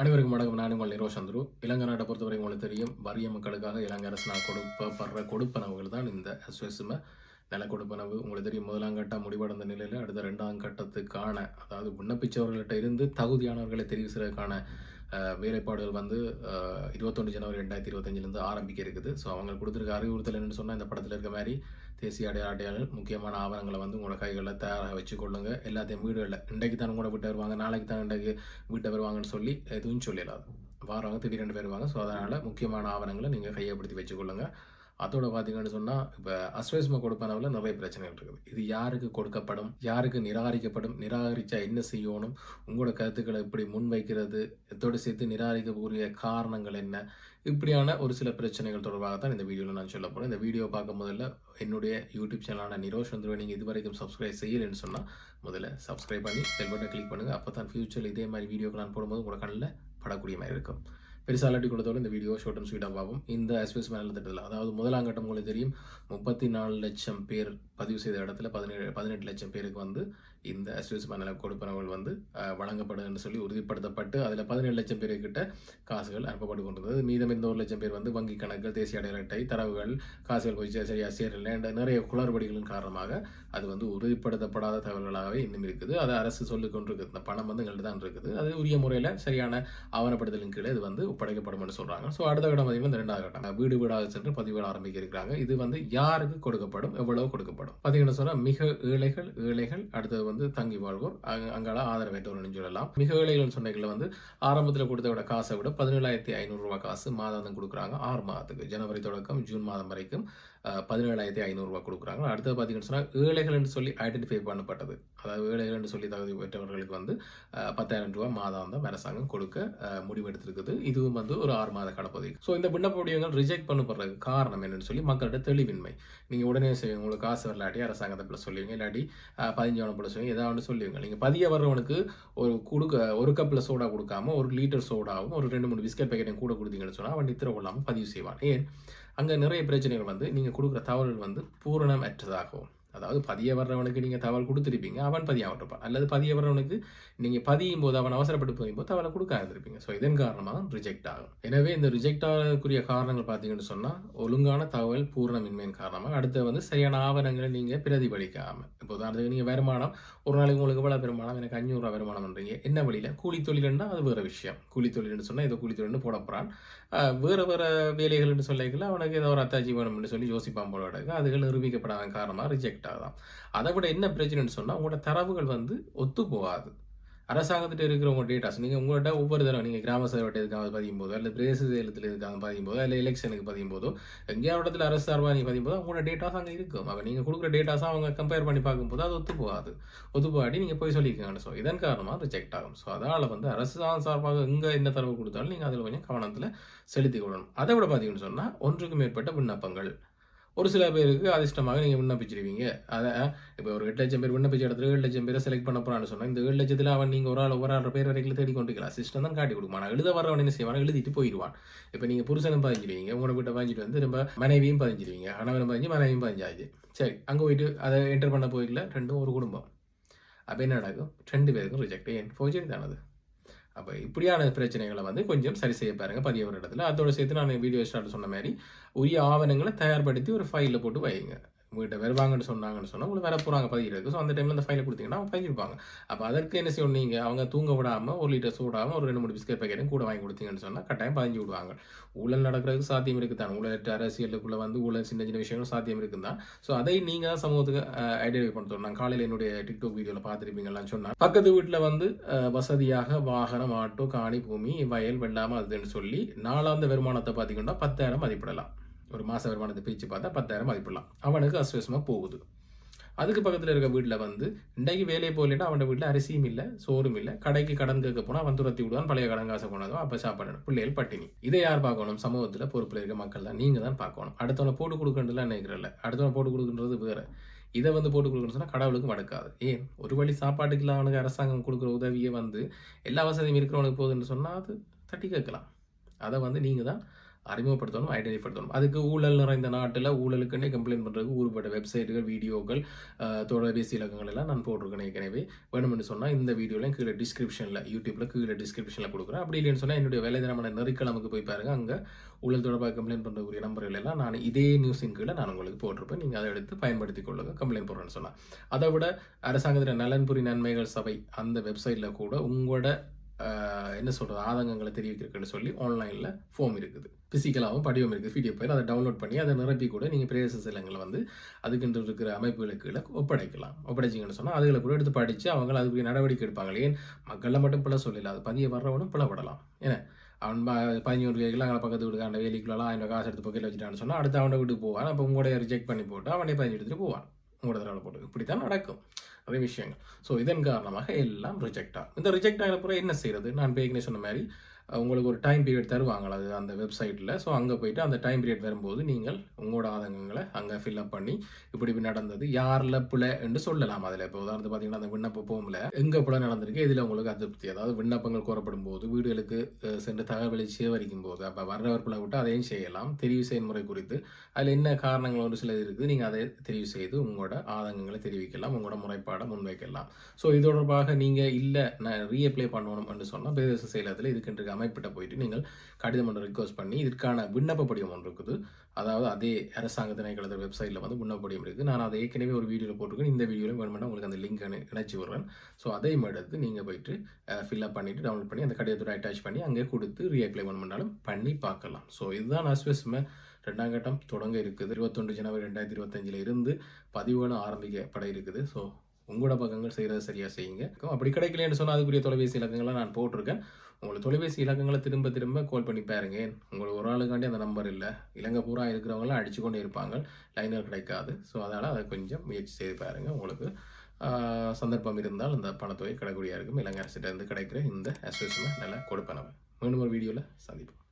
அனைவருக்கும் வணக்கம். நான் உங்கள் நிரோஷ் சந்துரு. இலங்கை நாட்டை பொறுத்தவரை உங்களுக்கு தெரியும் வறிய மக்களுக்காக இலங்கை அரசு நான் கொடுப்பப்படுற கொடுப்பனவுகள் தான் இந்த எஸ்எஸ்எம் நில கொடுப்பனவு உங்களுக்கு தெரியும் முதலாம் கட்டம் முடிவடைந்த நிலையில் அடுத்த ரெண்டாம் கட்டத்துக்கான அதாவது விண்ணப்பிச்சவர்கள்ட்ட இருந்து தகுதியானவர்களை தெரிவு செய்வதற்கான வேலைப்பாடுகள் வந்து இருபத்தொன்று ஜனவரி ரெண்டாயிரத்தி இருபத்தஞ்சிலேருந்து ஆரம்பிக்க இருக்குது. ஸோ அவங்க கொடுத்துருக்க அறிவுறுத்தல் என்னன்னு சொன்னால் இந்த படத்தில் இருக்க மாதிரி தேசிய அடையாள அடையாளம் முக்கியமான ஆவணங்களை வந்து உங்களோட கைகளில் தயாராக வச்சுக்கொள்ளுங்க எல்லாத்தையும் வீடுகளில் இன்றைக்கு தான் கூட விட்டு வருவாங்க நாளைக்கு தான் இன்றைக்கு வீட்டை வருவாங்கன்னு சொல்லி எதுவும் சொல்லலாது வாரவங்க பேர் வருவாங்க. ஸோ அதனால் முக்கியமான ஆவணங்களை நீங்கள் கையப்படுத்தி வச்சுக்கொள்ளுங்க அதோட பார்த்தீங்கன்னு சொன்னால் இப்போ அஸ்வேஸ்ம கொடுப்பனவில் நிறைய பிரச்சனைகள் இருக்குது. இது யாருக்கு கொடுக்கப்படும்? யாருக்கு நிராகரிக்கப்படும்? நிராகரித்தா என்ன செய்யணும்? உங்களோட கருத்துக்களை எப்படி முன்வைக்கிறது? இதோடு சேர்த்து நிராகரிக்கக்கூடிய காரணங்கள் என்ன? இப்படியான ஒரு சில பிரச்சனைகள் தொடர்பாக தான் இந்த வீடியோவில் நான் சொல்ல போகிறேன் இந்த வீடியோ பார்க்கும் முதல்ல என்னுடைய யூடியூப் சேனலான நிரோஷ் வந்துருவே. நீங்கள் இது வரைக்கும் சப்ஸ்கிரைப் செய்யலைன்னு சொன்னால் முதல்ல சப்ஸ்கிரைப் பண்ணி பெல் பட்டனை கிளிக் பண்ணுங்கள் அப்போ தான் ஃபியூச்சரில் இதே மாதிரி வீடியோக்கு நான் போடும்போது உங்களோட கண்ணில் படக்கூடிய மாதிரி இருக்கும். பெருசாக அலட்டி கொடுத்தோட இந்த வீடியோ ஷார்ட் அண்ட் ஸ்வீட்டாக பார்ப்போம். இந்த எஸ்பிஎஸ் மேலே திட்டத்தில் அதாவது முதலாம் கட்டம் உங்களுக்கு தெரியும் முப்பத்தி நாலு லட்சம் பேர் பதிவு செய்த இடத்துல பதினேழு பதினெட்டு லட்சம் பேருக்கு வந்து இந்த எஸ்பிஎஸ் மேலே கொடுப்பனவுகள் வந்து அஹ், வழங்கப்படுதுன்னு சொல்லி உறுதிப்படுத்தப்பட்டு அதில் பதினேழு லட்சம் பேருக்கிட்ட காசுகள் அனுப்பப்பட்டு கொண்டிருந்தது. மீதம் இந்த ஒரு லட்சம் பேர் வந்து வங்கி கணக்கு தேசிய அடையாள அட்டை தரவுகள் காசுகள் போய் சரியாக சரியா சேரல நிறைய குளறுபடிகளின் காரணமாக அது வந்து உறுதிப்படுத்தப்படாத தகவல்களாகவே இன்னும் இருக்குது. அது அரசு சொல்லிக்கொண்டிருக்குது இந்த பணம் வந்து எங்கள்கிட்ட தான் இருக்குது. அது உரிய முறையில் சரியான ஆவணப்படுத்தலின் கீழே இது வந்து ஒப்படைக்கப்படும் என்று ஸோ அடுத்த கட்டம் பார்த்தீங்கன்னா இந்த ரெண்டாவது கட்டம். வீடு வீடாக சென்று பதிவிட ஆரம்பிக்க இருக்கிறாங்க இது வந்து யாருக்கு கொடுக்கப்படும்? எவ்வளவு கொடுக்கப்படும்? பார்த்தீங்கன்னா சொன்னால் மிக ஏழைகள் ஏழைகள் அடுத்தது வந்து தங்கி வாழ்வோர் அங்க- அங்கால ஆதரவற்றோர்னு சொல்லலாம். மிக ஏழைகள் சொன்னதில் வந்து ஆரம்பத்தில் கொடுத்த விட காசை விட பதினேழாயிரத்தி ஐநூறுரூவா காசு மாதாந்தம் கொடுக்குறாங்க. ஆறு மாதத்துக்கு. ஜனவரி தொடக்கம் ஜூன் மாதம் வரைக்கும். பதினேழாயிரத்தி ஐநூறுரூவா கொடுக்குறாங்க. அடுத்தது பார்த்தீங்கன்னு சொன்னால் ஏழைகள்னு சொல்லி ஐடென்டிஃபை பண்ணப்பட்டது. அதாவது ஏழைகள் என்று சொல்லி தகுதி பெற்றவர்களுக்கு வந்து பத்தாயிரம் ரூபாய் தான் அரசாங்கம் கொடுக்க முடிவெடுத்திருக்குது. இதுவும் வந்து ஒரு ஆறு மாத கடப்பகுதி ஸோ இந்த விண்ணப்ப வடிவங்கள் ரிஜெக்ட் பண்ணப்படுறதுக்கு காரணம் என்னன்னு சொல்லி மக்களோட தெளிவின்மை. நீங்கள் உடனே செய்வீங்க உங்களுக்கு காசு வரலாட்டி அரசாங்கத்தை பிள்ளை சொல்லுவீங்க. இல்லாட்டி அஹ், பதினஞ்சவனை பிள்ளை சொல்லுவீங்க. ஏதாவது சொல்லுவீங்க. நீங்கள் பதிய வர்றவனுக்கு ஒரு கொடுக்க ஒரு கப்பில் சோடா கொடுக்காம ஒரு லிட்டர் சோடாவும் ஒரு ரெண்டு மூணு பிஸ்கட் பேக்கெட்டையும் கூட கொடுத்தீங்கன்னு சொன்னால் அவன் நித்திர கொள்ளாமல் பதிவு செய்வான். ஏன்? அங்கே நிறைய பிரச்சனைகள் வந்து நீங்கள் கொடுக்குற தகவல்கள் வந்து பூரணமற்றதாகவும் அதாவது பதிய வர்றவனுக்கு நீங்கள் தகவல் கொடுத்துருப்பீங்க அவன் பதியாம இருப்பான். அல்லது பதிய வர்றவனுக்கு நீங்கள் பதியும் போது அவன் அவசரப்பட்டு பதியும் போது தகவலை கொடுக்காது இருப்பீங்க ஸோ இதன் காரணமாக ரிஜெக்ட் ஆகும். எனவே இந்த ரிஜெக்ட் ஆகக்கூடிய காரணங்கள் பார்த்தீங்கன்னு சொன்னால் ஒழுங்கான தகவல் பூரணமின்மையின் காரணமாக அடுத்து வந்து சரியான ஆவணங்களை நீங்கள் பிரதிபலிக்காமல் இப்போ உதாரணத்துக்கு நீங்கள் வருமானம் ஒரு நாளைக்கு உங்களுக்கு எவ்வளோ வருமானம்? எனக்கு அஞ்சூறுரூவா வருமானம் பண்ணுறீங்க என்ன வழியில்? கூலி தொழில்னா அது வேறு விஷயம். கூலி தொழில்னு சொன்னால் ஏதோ கூலி தொழில்னு போட போகிறான் வேறு வேறு வேலைகள்னு சொல்லிக்கல அவனுக்கு ஏதோ ஒரு அத்தாச்சி வேணும்னு சொல்லி யோசிப்பான் போல அதுகள் நிரூபிக்கப்படாத காரணமாக ரிஜெக்ட் ஆகலாம். அதை விட என்ன பிரச்சனைன்னு சொன்னால் உங்களோட தரவுகள் வந்து ஒத்து போகாது அரசாங்கத்திட்ட இருக்கிற உங்கள் டேட்டாஸ் நீங்கள் உங்கள்கிட்ட ஒவ்வொரு தடவை நீங்கள் கிராம சேவை எதுக்காக பதியும் போதோ இல்லை பிரதேச சேலத்தில் இருக்காது பதியும் போதோ இல்லை எலெக்ஷனுக்கு பதியும் போதோ எங்கேயாவது இடத்துல அரசு சார்பாக நீங்கள் பதியும் போதோ உங்களோட டேட்டாஸ் அங்கே இருக்கும். அப்போ நீங்கள் கொடுக்குற டேட்டாஸாக அவங்க கம்பேர் பண்ணி பார்க்கும்போது அது ஒத்து போகாது ஒத்து போகாட்டி நீங்கள் போய் சொல்லியிருக்காங்க ஸோ இதன் காரணமாக ரிஜெக்ட் ஆகும். ஸோ அதனால் வந்து அரசு சார்பாக எங்கே என்ன தரவு கொடுத்தாலும் நீங்கள் அதில் கொஞ்சம் கவனத்தில் செலுத்தி கொள்ளணும். அதை விட பார்த்தீங்கன்னு சொன்னால் ஒன்றுக்கு மேற்பட்ட விண்ணப்பங்கள். ஒரு சில பேருக்கு அதிர்ஷ்டமாக நீங்கள் விண்ணப்பிச்சிருவீங்க. அதை இப்போ ஒரு எட்டு லட்சம் பேர் விண்ணப்பிச்ச இடத்துல ஏழு லட்சம் பேரை செலக்ட் பண்ண போகிறான்னு சொன்னால் இந்த ஏழு லட்சத்தில் அவன் நீங்கள் ஒரு ஆள் ஒரு ஆள் பேர் வரைக்கும் தேடி கொண்டுக்கலாம் சிஸ்டம் தான் காட்டி கொடுப்பான் ஆனால் எழுத வரவன் என்ன செய்வான்? எழுதிட்டு போயிடுவான். இப்போ நீங்கள் புருஷனும் பதிஞ்சிருவீங்க உங்களோட வீட்டை பதிஞ்சிட்டு வந்து ரொம்ப மனைவியும் பதிஞ்சிருவீங்க கணவனும் பதிஞ்சு மனைவியும் பதிஞ்சாச்சு சரி அங்கே போயிட்டு அதை என்டர் பண்ண போயிடல ரெண்டும் ஒரு குடும்பம். அப்போ என்ன நடக்கும்? ரெண்டு பேருக்கும் ரிஜெக்ட் ஏன்? ஃபோர்ஜரி தானது அப்போ இப்படியான பிரச்சனைகளை வந்து கொஞ்சம் சரி செய்ய பாருங்கள் பதிய இடத்துல அதோட சேர்த்து நான் வீடியோ ஸ்டார்ட் சொன்ன மாதிரி உரிய ஆவணங்களை தயார்படுத்தி ஒரு ஃபைலில் போட்டு வைங்க. உங்கள்கிட்ட வருவாங்கன்னு சொன்னாங்கன்னு சொன்னால் உங்களுக்கு வர போகிறாங்க பதிகிறதுக்கு ஸோ அந்த டைமில் அந்த ஃபைலை கொடுத்தீங்கன்னா அவங்க பதிவிப்பாங்க அப்போ அதற்கு என்ன செய்யணும் நீங்கள் அவங்க தூங்க விடாமல் ஒரு லிட்டர் சூடாமல் ஒரு ரெண்டு மூணு பிஸ்கட் பேக்கெட்டும் கூட வாங்கி கொடுத்தீங்கன்னு சொன்னால் கட்டாயம் பதிஞ்சு விடுவாங்க. ஊழல் நடக்கிறதுக்கு சாத்தியம் இருக்குது தான் ஊழல் அரசியலுக்குள்ளே வந்து ஊழல் சின்ன சின்ன விஷயங்களும் சாத்தியம் இருக்குது தான் ஸோ அதை நீங்கள் தான் சமூகத்துக்கு ஐடென்டிஃபை பண்ணுறோம் நான் காலையில் என்னுடைய டிக்டாக் வீடியோவில் பார்த்துருப்பீங்களான்னு சொன்னால் பக்கத்து வீட்டில் வந்து வசதியாக வாகனம் ஆட்டோ காணி பூமி வயல் வெள்ளாமல் அதுன்னு சொல்லி நாலாந்த வருமானத்தை பார்த்தீங்கன்னா பத்தாயிரம் மதிப்பிடலாம். ஒரு மாத வருமானத்தை பிரித்து பார்த்தா பத்தாயிரம் மதிப்பிடலாம் அவனுக்கு அஸ்வசமாக போகுது. அதுக்கு பக்கத்தில் இருக்க வீட்டில் வந்து இன்றைக்கு வேலையை போகலன்னா அவன் வீட்டில் அரிசியும் இல்லை சோறும் இல்லை கடைக்கு கடன் கேட்க போனால் அவன் துரத்தி விடுவான் பழைய கடன் காசை போனதும் அப்போ சாப்பிடணும். பிள்ளைகள் பட்டினி. இதை யார் பார்க்கணும்? சமூகத்தில் பொறுப்பில் இருக்க மக்கள் தான். நீங்கள் தான் பார்க்கணும். அடுத்தவனை போட்டு கொடுக்கணும்லாம் நினைக்கிறல்ல? அடுத்தவனை போட்டு கொடுக்குன்றது வேறு. இதை வந்து போட்டு கொடுக்கணும்னு சொன்னால் கடவுளுக்கு மடக்காது. ஏன்? ஒரு வழி சாப்பாட்டுக்கு அவனுக்கு அரசாங்கம் கொடுக்குற உதவியை வந்து எல்லா வசதியும் இருக்கிறவனுக்கு போகுதுன்னு சொன்னால் அது தட்டி கேட்கலாம். அதை வந்து நீங்கள் தான் அறிமுகப்படுத்தணும் ஐடென்டிஃபடுத்தணும் அதுக்கு ஊழல் நிறைந்த நாட்டில் ஊழலுக்குன்னே கம்ப்ளைண்ட் பண்ணுறதுக்கு ஊறுபட்ட வெப்சைட்டுகள் வீடியோக்கள் தொலைபேசி இலக்கங்கள் எல்லாம் நான் போட்டிருக்கேன் ஏற்கனவே. வேணும்னு சொன்னால் இந்த வீடியோலையும் கீழே டிஸ்கிரிப்ஷனில் யூடியூப்பில் கீழே டிஸ்கிரிப்ஷனில் கொடுக்குறேன். அப்படி இல்லைன்னு சொன்னால் என்னுடைய வேலை தினமான நெருக்கிழமைக்கு போய் பாருங்கள் அங்கே ஊழல் தொடர்பாக கம்ப்ளைண்ட் பண்ணுறக்கூடிய நம்பர்கள் எல்லாம் நான் இதே நியூஸின் கீழே நான் உங்களுக்கு போட்டிருப்பேன். நீங்கள் அதை எடுத்து பயன்படுத்தி கொள்ளுங்க கம்ப்ளைண்ட் போடுறேன்னு சொன்னால் அதை விட அரசாங்கத்தின் நலன்புரி நன்மைகள் சபை அந்த வெப்சைட்டில் கூட உங்களோட என்ன சொல்கிறது ஆதங்கங்களை தெரிவிக்கிறதுன்னு சொல்லி ஆன்லைனில் ஃபார்ம் இருக்குது. ஃபிசிக்கலாகவும் படிவம் இருக்குது பிடிஎஃப் ஃபைல் அதை டவுன்லோட் பண்ணி அதை நிரப்பி கூட நீங்கள் பிரதேச சிலங்களை வந்து அதுக்கென்று இருக்கிற அமைப்புகளுக்கு ஒப்படைக்கலாம். ஒப்படைச்சிங்கன்னு சொன்னால் அதுகளை கூட எடுத்து படித்து அவங்க அதுக்குரிய நடவடிக்கை எடுப்பாங்க. ஏன்? மக்களை மட்டும் பிள்ளை சொல்லல அது பதிய வர்றவனும் பிளப்படலாம் ஏன்னா அவன் பதினோரு கேக்கில் அங்கே பக்கத்து வீட்டுக்கு அந்த வேலைக்குள்ளலாம் அவன் காசு எடுத்து பக்கத்தில் வச்சுட்டான்னு சொன்னால் அடுத்து அவனை வீட்டுக்கு போவான். அப்போ உங்களோட ரிஜெக்ட் பண்ணி போட்டு அவனே பதினஞ்சு போவான். உங்களோட தடவை போட்டு. இப்படி தான் நடக்கும். அப்படி விஷயங்கள். ஸோ இதன் காரணமாக எல்லாம் ரிஜெக்ட் ஆகும் இந்த ரிஜெக்ட் ஆகின பிறகு என்ன செய்யறது? நான் பேக்கினே சொன்ன மாதிரி உங்களுக்கு ஒரு டைம் பீரியட் தருவாங்க அது அந்த வெப்சைட்டில் ஸோ அங்கே போயிட்டு அந்த டைம் பீரியட் வரும்போது நீங்கள் உங்களோட ஆதங்கங்களை அங்கே ஃபில்அப் பண்ணி இப்படி இப்படி நடந்தது யாரில் பிழை என்று சொல்லலாம். அதில் இப்போ உதாரணத்துக்கு பார்த்தீங்கன்னா அந்த விண்ணப்ப போமில் எங்கே பிழை நடந்திருக்கு இதில் உங்களுக்கு அதிருப்தி. அதாவது விண்ணப்பங்கள் கோரப்படும் போது வீடுகளுக்கு சென்று தகவலை சேகரிக்கும் போது அப்போ வர்றவர் பிழை விட்டு அதையும் செய்யலாம். தெரிவு செயல்முறை குறித்து அதில் என்ன காரணங்கள் ஒரு சில இருக்குது நீங்கள் அதை தெரிவு செய்து உங்களோட ஆதங்கங்களை தெரிவிக்கலாம் உங்களோட முறைப்பாடை முன்வைக்கலாம். ஸோ இது தொடர்பாக நீங்கள் இல்லை நான் ரீஅப்ளை பண்ணணும் என்று சொன்னால் பிரதேச செயலகத்தில் இதுக்கென்று அமைப்பிட்ட போயிட்டு நீங்கள் கடிதம் ஒன்று ரிக்வஸ்ட் பண்ணி இதற்கான விண்ணப்ப படிவம் ஒன்று இருக்குது. அதாவது அதே அரசாங்க திணைக்களத்தில் வெப்சைட்டில் வந்து விண்ணப்ப படிவம் இருக்குது. நான் அதை ஏற்கனவே ஒரு வீடியோவில் போட்டிருக்கேன். இந்த வீடியோவில் வேணுமெண்டா உங்களுக்கு அந்த லிங்க் இணைச்சி விடுறேன். ஸோ அதையும் எடுத்து நீங்கள் போயிட்டு ஃபில்அப் பண்ணிவிட்டு டவுன்லோட் பண்ணி அந்த கடிதத்தோட அட்டாச் பண்ணி அங்கே கொடுத்து ரீஅப்ளை வேணுமெண்டாலும் பண்ணி பார்க்கலாம். ஸோ இதுதான் அஸ்வஸ்மே ரெண்டாம் கட்டம் தொடங்க இருக்குது. இருபத்தொன்று ஜனவரி ரெண்டாயிரத்தி இருபத்தஞ்சில் இருந்து பதிவுகளும் ஆரம்பிக்கப்பட இருக்குது. ஸோ உங்களோட பக்கங்கள் செய்கிறத சரியாக செய்யுங்க. அப்படி கிடைக்கலன்னு சொன்னால் அதுக்குரிய தொலைபேசி இலக்கங்களை நான் போட்டிருக்கேன். உங்களை தொலைபேசி இலக்கங்களை திரும்ப திரும்ப கால் பண்ணி பாருங்க. உங்களுக்கு ஒரு ஆளுக்காண்டி அந்த நம்பர் இல்லை. இலங்கை பூரா இருக்கிறவங்களாம் அடிச்சு கொண்டே இருப்பாங்க. லைனர் கிடைக்காது. ஸோ அதனால் அதை கொஞ்சம் முயற்சி செய்து பாருங்கள் உங்களுக்கு சந்தர்ப்பம் இருந்தால் இந்த பணத்தொகை கிடைக்கூடியா இருக்கும். இலங்கை அரசிட்ட இருந்து கிடைக்கிற இந்த அசோசியேஷனை நல்லா கொடுப்பேன் மீண்டும் ஒரு வீடியோவில் சந்திப்போம்.